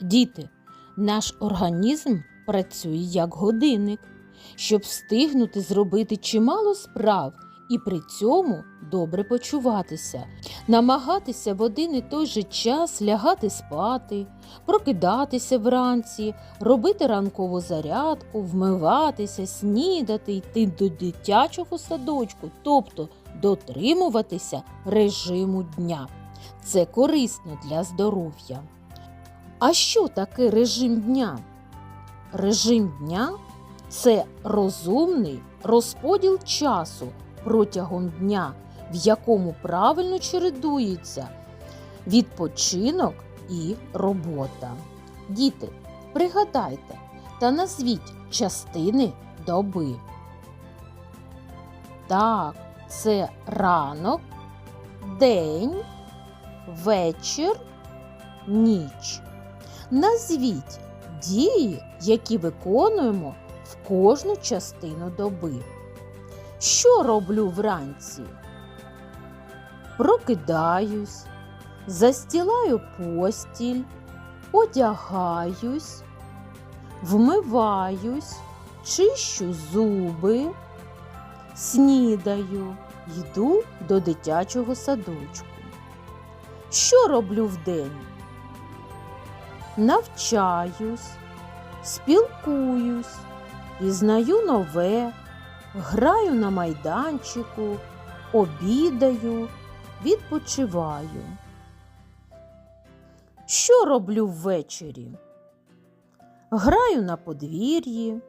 Діти, наш організм працює як годинник, щоб встигнути зробити чимало справ і при цьому добре почуватися, намагатися в один і той же час лягати спати, прокидатися вранці, робити ранкову зарядку, вмиватися, снідати, йти до дитячого садочку, тобто дотримуватися режиму дня. Це корисно для здоров'я. А що таке режим дня? Режим дня це розумний розподіл часу протягом дня, в якому правильно чередується відпочинок і робота. Діти, пригадайте та назвіть частини доби. Так, це ранок, день, вечір, ніч. Назвіть дії, які виконуємо в кожну частину доби. Що роблю вранці? Прокидаюсь, застілаю постіль, одягаюсь, вмиваюсь, чищу зуби, снідаю, йду до дитячого садочку. Що роблю вдень? Навчаюсь, спілкуюсь, пізнаю нове, граю на майданчику, обідаю, відпочиваю. Що роблю ввечері? Граю на подвір'ї,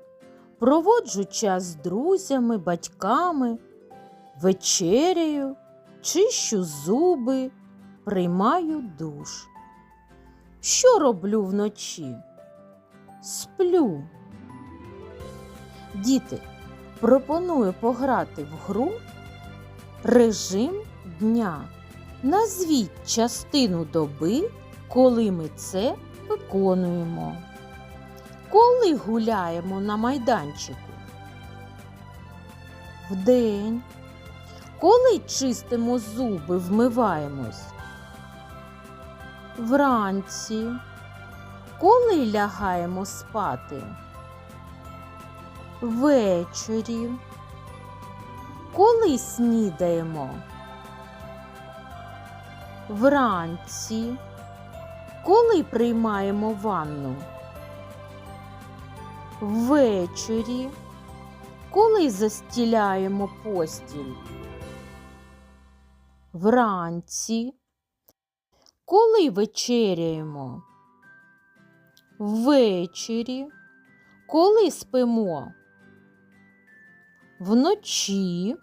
проводжу час з друзями, батьками, вечеряю, чищу зуби, приймаю душ. Що роблю вночі? Сплю. Діти, пропоную пограти в гру режим дня. Назвіть частину доби, коли ми це виконуємо. Коли гуляємо на майданчику? Вдень. Коли чистимо зуби, вмиваємось? Вранці. Коли лягаємо спати? Ввечері. Коли снідаємо? Вранці. Коли приймаємо ванну? Ввечері. Коли застіляємо постіль? Вранці. Коли вечеряємо? Ввечері. Коли спимо? Вночі.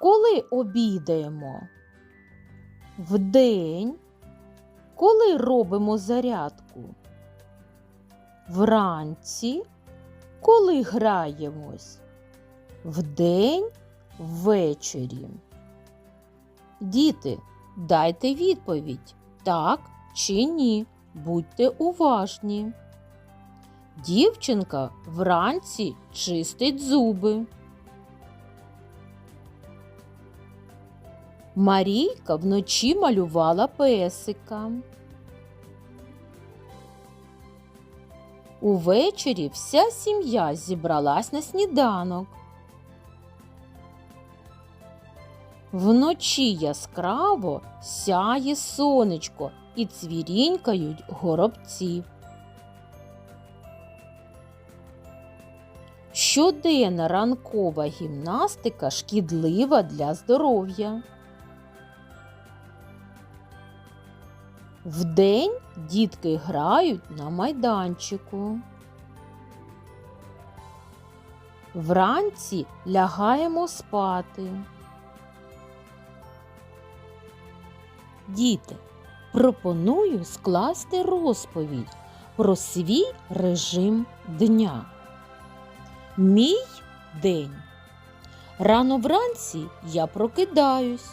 Коли обідаємо? Вдень. Коли робимо зарядку? Вранці. Коли граємось? Вдень, ввечері. Діти, дайте відповідь так чи ні. Будьте уважні. Дівчинка вранці чистить зуби. Марійка вночі малювала песика. Увечері вся сім'я зібралась на сніданок. Вночі яскраво сяє сонечко і цвірінькають горобці. Щоденна ранкова гімнастика шкідлива для здоров'я. Вдень дітки грають на майданчику. Вранці лягаємо спати. Діти, пропоную скласти розповідь про свій режим дня. Мій день. Рано вранці я прокидаюсь,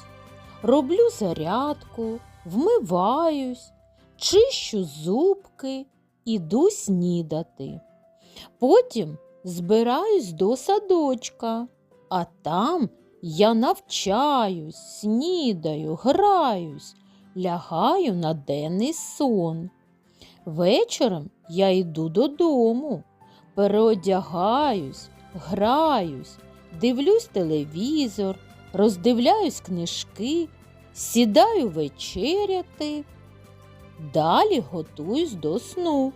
роблю зарядку, вмиваюсь, чищу зубки, іду снідати. Потім збираюсь до садочка, а там я навчаюсь, снідаю, граюсь, лягаю на денний сон. Вечором я йду додому, переодягаюсь, граюсь, дивлюсь телевізор, роздивляюсь книжки, сідаю вечеряти. Далі готуюсь до сну,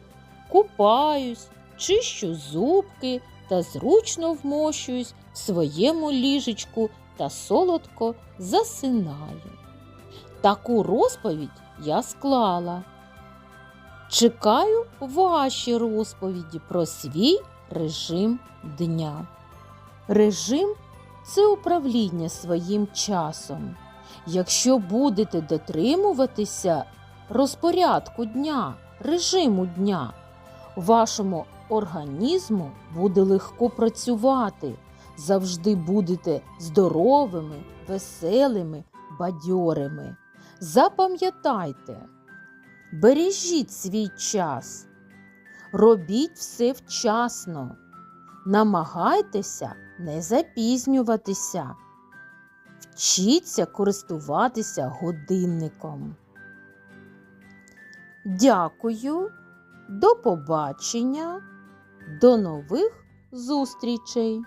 купаюсь, чищу зубки та зручно вмощуюсь в своєму ліжечку та солодко засинаю. Таку розповідь я склала. Чекаю ваші розповіді про свій режим дня. Режим це управління своїм часом. Якщо будете дотримуватися розпорядку дня, режиму дня, вашому організму буде легко працювати. Завжди будете здоровими, веселими, бадьорими. Запам'ятайте, бережіть свій час, робіть все вчасно, намагайтеся не запізнюватися, вчіться користуватися годинником. Дякую, до побачення, до нових зустрічей!